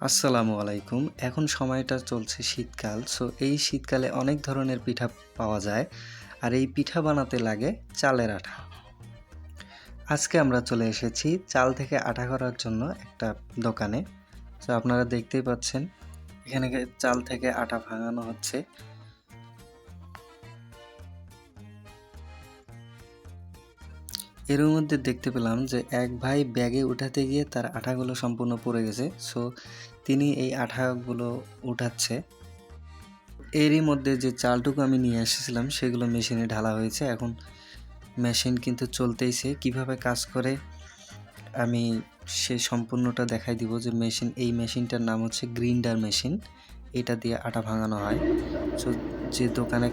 আসসালামু আলাইকুম। এখন সময়টা চলছে শীতকাল সো এই শীতকালে অনেক ধরনের পিঠা পাওয়া যায়। আর এই পিঠা বানাতে লাগে চালের আঠা। আজকে আমরা চলে এসেছি চাল থেকে আঠা করার জন্য একটা দোকানে। তো আপনারা দেখতেই পাচ্ছেন, এখানে চাল থেকে আটা ভাঙানো হচ্ছে। এর মধ্যে দেখতে পেলাম যে এক ভাই ব্যাগে উঠাতে গিয়ে তার আঠাগুলো সম্পূর্ণ পড়ে গেছে। সো, তিনি এই আঠাগুলো উঠাচ্ছে। এরই মধ্যে যে চালটুকু আমি নিয়ে এসেছিলাম, সেগুলো মেশিনে ঢালা হয়েছে। এখন মেশিন কিন্তু চলতেইছে কীভাবে কাজ করে, আমি সে সম্পূর্ণটা দেখাই দিব যে মেশিন, এই মেশিনটার নাম হচ্ছে গ্রিন্ডার মেশিন। এটা দিয়ে আটা ভাঙানো হয়। সো, যে দোকানে,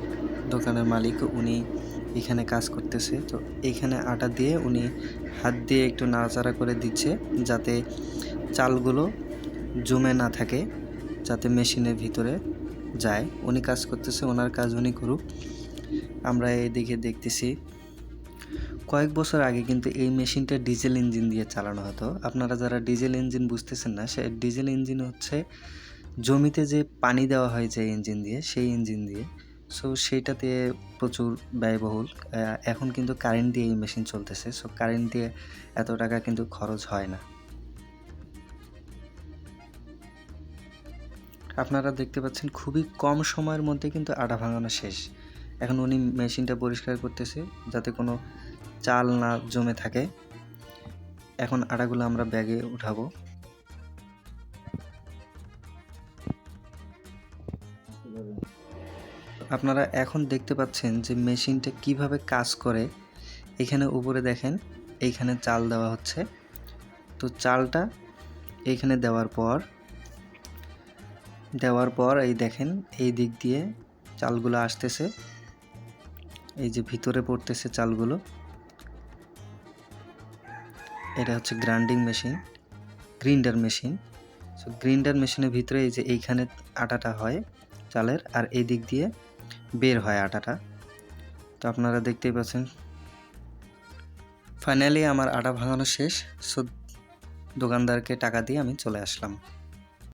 দোকানের মালিক, উনি এখানে কাজ করতেছে। তো এখানে আটা দিয়ে উনি হাত দিয়ে একটু নাড়াচাড়া করে দিচ্ছে যাতে চালগুলো জমে না থাকে, যাতে মেশিনের ভিতরে যায়। উনি কাজ করতেছে, ওনার কাজ উনি করুক। আমরা এদিকে দেখতেছি, কয়েক বছর আগে কিন্তু এই মেশিনটা ডিজেল ইঞ্জিন দিয়ে চালানো হতো। আপনারা যারা ডিজেল ইঞ্জিন বুঝতেছেন না, সে ডিজেল ইঞ্জিন হচ্ছে জমিতে যে পানি দেওয়া হয় যে ইঞ্জিন দিয়ে, সেই ইঞ্জিন দিয়ে সো সেইটাতে প্রচুর ব্যয়বহুল। এখন কিন্তু কারেন্ট দিয়ে এই মেশিন চলতেছে। সো কারেন্ট দিয়ে এত টাকা কিন্তু খরচ হয় না। আপনারা দেখতে পাচ্ছেন, খুবই কম সময়ের মধ্যে কিন্তু আটা ভাঙানো শেষ। এখন উনি মেশিনটা পরিষ্কার করতেছে, যাতে কোনো চাল না জমে থাকে। এখন আটাগুলো আমরা ব্যাগে উঠাবো। আপনারা এখন দেখতে পাচ্ছেন যে মেশিনটা কীভাবে কাজ করে। এখানে উপরে দেখেন, এইখানে চাল দেওয়া হচ্ছে। তো চালটা এইখানে দেওয়ার পর দেওয়ার পর এই দেখেন, এই দিক দিয়ে চালগুলো আসতেছে। এই যে ভিতরে পড়তেছে চালগুলো। এটা হচ্ছে grinding machine, grinder machine. So grinder মেশিনের ভিতরে এই যে এইখানে আটাটা হয় চালের, আর এই দিক দিয়ে বের হয় আটাটা। তো আপনারা দেখতেই পাচ্ছেন। ফাইনালি আমার আটা ভাঙানো শেষ। সো দোকানদারকে টাকা দিয়ে আমি চলে আসলাম।